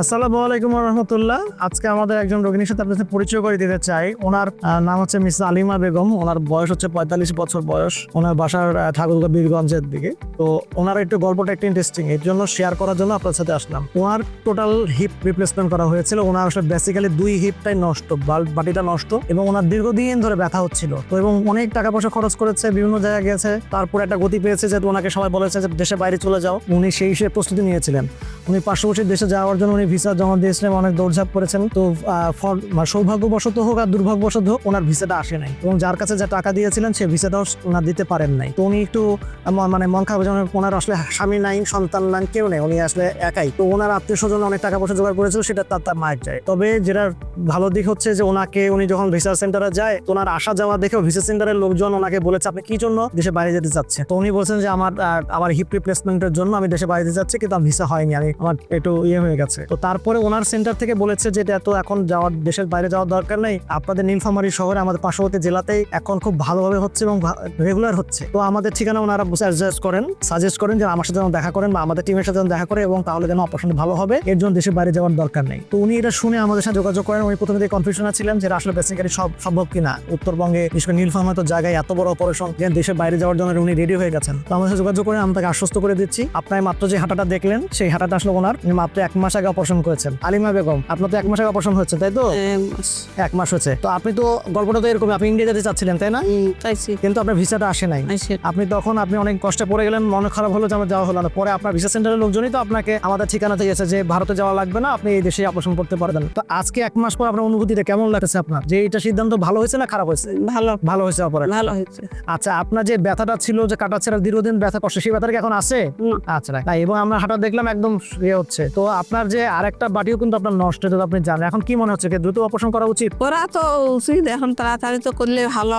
আসসালামু আলাইকুম রহমতুল্লাহ আজকে আমাদের একজন রোগিনীর সাথে আপনাদের পরিচয় করে দিতে চাই। ওনার নাম হচ্ছে মিস আলিমা বেগম। ওনার বয়স হচ্ছে পঁয়তাল্লিশ বছর বয়স। ওনার বাসার ঠাকুরগাঁ বীরগঞ্জের দিকে। তো ওনার একটু গল্পটা একটু ইন্টারেস্টিং এর জন্য শেয়ার করার জন্য আপনার সাথে আসলাম। ওনার টোটাল হিপ রিপ্লেসমেন্ট করা হয়েছিল। ওনার আসলে বেসিক্যালি দুই হিপটাই নষ্ট বাটিটা নষ্ট এবং ওনার দীর্ঘদিন ধরে ব্যথা হচ্ছিল। তো এবং অনেক টাকা পয়সা খরচ করেছে, বিভিন্ন জায়গায় গেছে। তারপর একটা গতি পেয়েছে যে ওনাকে সবাই বলেছে যে দেশে বাইরে চলে যাও। উনি সেই হিসেবে প্রস্তুতি নিয়েছিলেন। উনি পার্শ্ববর্তী দেশে যাওয়ার জন্য উনি ভিসা জমা দিয়েছিলেন অনেক দৌড়ঝাঁপ করেছেন। তো মানে সৌভাগ্যবশত হোক আর দুর্ভাগ্যবশত হোক, ওনার ভিসাটা আসে নাই। এবং যার কাছে যা টাকা দিয়েছিলেন, সে ভিসাটাও ওনার দিতে পারেন নাই। তো উনি একটু মানে মন খারাপ যেমন ওনার আসলে স্বামী নাই, সন্তান নাই, কেউ নেই, উনি আসলে একাই। তো ওনার আত্মীয় স্বজন অনেক টাকা পয়সা জোগাড় করেছিল, সেটা তার তার মায়ের যায়। তবে যেটা ভালো দিক হচ্ছে যে, ওনাকে উনি যখন ভিসা সেন্টারে যায়, তো ওনার আসা যাওয়া দেখেও ভিসা সেন্টারের লোকজন ওনাকে বলেছে, আপনি কি জন্য দেশে বাইরে যেতে চাচ্ছে তো উনি বলছেন যে, আমার আমার হিপ রিপ্লেসমেন্টের জন্য আমি দেশে বাইরে যেতে চাচ্ছি, কিন্তু ভিসা হয়নি, আমি, আমার একটু ইয়ে হয়ে গেছে। তো তারপরে ওনার সেন্টার থেকে বলেছে যে, এটা তো এখন যাওয়ার, দেশের বাইরে যাওয়ার দরকার নেই। আপনাদের নীলফামারী শহরে আমাদের পার্শ্ববর্তী জেলাতেই এখন খুব ভালোভাবে হচ্ছে এবং রেগুলার হচ্ছে। তো আমাদের ঠিকানা ওনারা সাজেস্ট করেন সাজেস্ট করেন যে, আমার সাথে যেন দেখা করেন বা আমাদের টিমের সাথে যেন দেখা করে এবং তাহলে যেন অপারেশন ভালো হবে। এর জন্য দেশের বাইরে যাওয়ার দরকার নেই। তো উনি এটা শুনে আমাদের সাথে যোগাযোগ করেন। উনি প্রথমে কনফিউশনে ছিলেন যে আসলে বেসিক্যালি সব সম্ভব কিনা? উত্তরবঙ্গে, বিশেষ করে নীলফামারী তো জায়গায় এত বড় অপারেশন যে, দেশের বাইরে যাওয়ার জন্য উনি রেডি হয়ে গেছেন। তো আমাদের সাথে যোগাযোগ করে, আমি তাকে আশ্বস্ত করে দিচ্ছি। আপনার মাত্র যে হাঁটাটা দেখলেন, সেই হাঁটাটা আসলে ওনার। মাত্র এক মাস আগে অপারেশন করেছেন। আলিমা বেগম আপনার তো এক মাস আগে অপারেশন হচ্ছে তাই তো? এক মাস। হচ্ছে। তো আপনি তো গল্পটা তো এরকম আপনি ইন্ডিয়া যেতে চাচ্ছিলেন তাই না? কিন্তু আপনার ভিসাটা আসে নাই। আপনি তখন আপনি অনেক কষ্টে পড়ে গেলেন মনে খারাপ হলো যে আমার যাওয়া হলো না। পরে আপনার ভিসা সেন্টারের লোকজনই তো আপনাকে আমাদের ঠিকানাতে গেছে যে ভারতে যাওয়া লাগবে না আপনি এই দেশে অপারেশন করতে পারবেন। তো আজকে এক মাস পর আপনার অনুভূতিটা কেমন লাগছে আপনার? যে এটা সিদ্ধান্ত ভালো হয়েছে না খারাপ হয়েছে? ভালো। ভালো হয়েছে অপারেশন ভালো হয়েছে। আচ্ছা আপনার যে ব্যথাটা ছিল যে কাটাচ্ছে না, দীর্ঘদিন ব্যথা কষ্ট সেই ব্যথাটা কি এখন আছে? আচ্ছা এবং আমরা হাঁটা দেখলাম একদম ইয়ে হচ্ছে। তো আপনার যে আরেকটা বাটিও কিন্তু আপনার নষ্ট এটা তো আপনি জানেন। এখন কি মনে হচ্ছে? দ্রুত অপারেশন করা উচিত? ওরা তো উচিত এখন তাড়াতাড়ি তো করলে ভালো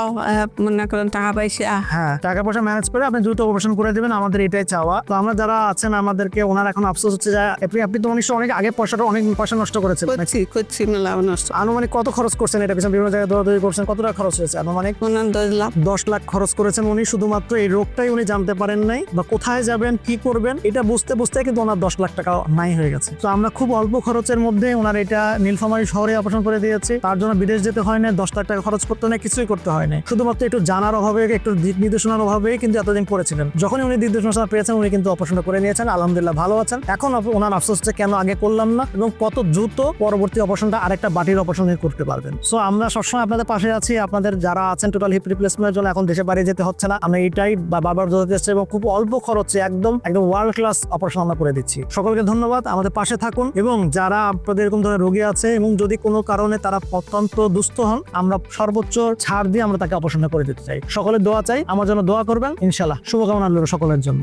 মনে করেন টাকা পয়সা। হ্যাঁ টাকা পয়সা ম্যানেজ করে আপনি দ্রুত অপারেশন করে দেবেন আমাদের এটাই চাওয়া। তো আমরা যারা আছেন আমাদেরকে ওনার এখন আফসোস হচ্ছে যে আপনি আপনি তো নিশ্চয়ই অনেক আগে পয়সাটা অনেক পয়সা নষ্ট করেছেন। করছি করছি নষ্ট। আনুমানিক কত খরচ করছেন এটা পিছনে? বিভিন্ন জায়গায় দৌড়াদৌড়ি করছেন কত টাকা খরচ হয়েছে আনুমানিক? দশ লাখ। দশ লাখ খরচ করেছেন উনি শুধুমাত্র এই রোগটাই উনি জানতে পারেন নাই। বা কোথায় যাবেন কি করবেন এটা বুঝতে বুঝতে কিন্তু ওনার দশ লাখ টাকা নাই হয়ে গেছে। তো আমরা খুব অল্প খরচের মধ্যে ওনার এটা নীলফামারী শহরে অপারেশন করে দিয়েছে। তার জন্য বিদেশ যেতে হয় না দশ লাখ টাকা খরচ করতে না কিছুই করতে হয় না শুধুমাত্র একটু জানার অভাবে, একটু দিক নির্দেশনার অভাবে কিন্তু এতদিন পড়েছিলেন। যখনই উনি দিক নির্দেশনা পেয়েছেন, উনি কিন্তু অপারেশনটা করে নিয়েছেন। আলহামদুলিল্লাহ ভালো আছেন। এখন ওনার আফসোসটা কেন আগে করলাম না এবং কত দ্রুত পরবর্তী অপারেশনটা আরেকটা বাটির অপারেশন করতে পারবেন? সো আমরা সবসময় আপনাদের পাশে আছি। আপনাদের যারা আছেন টোটাল হিপ রিপ্লেসমেন্টের জন্য এখন দেশে বাইরে যেতে হচ্ছে না। আমরা এটাই বারবার ধরে এবং খুব অল্প খরচে একদম একদম ওয়ার্ল্ড ক্লাস অপারেশন আমরা করে দিচ্ছি। সকলকে ধন্যবাদ। আমাদের পাশে থাকুন। এবং যারা আপনাদের এরকম ধরনের রোগী আছে এবং যদি কোনো কারণে তারা অত্যন্ত দুস্থ হন, আমরা সর্বোচ্চ ছাড় দিয়ে আমরা তাকে অপসন্ন করে দিতে চাই। সকলের দোয়া চাই, আমার জন্য দোয়া করবেন। ইনশাল্লাহ শুভকামনা রইল সকলের জন্য।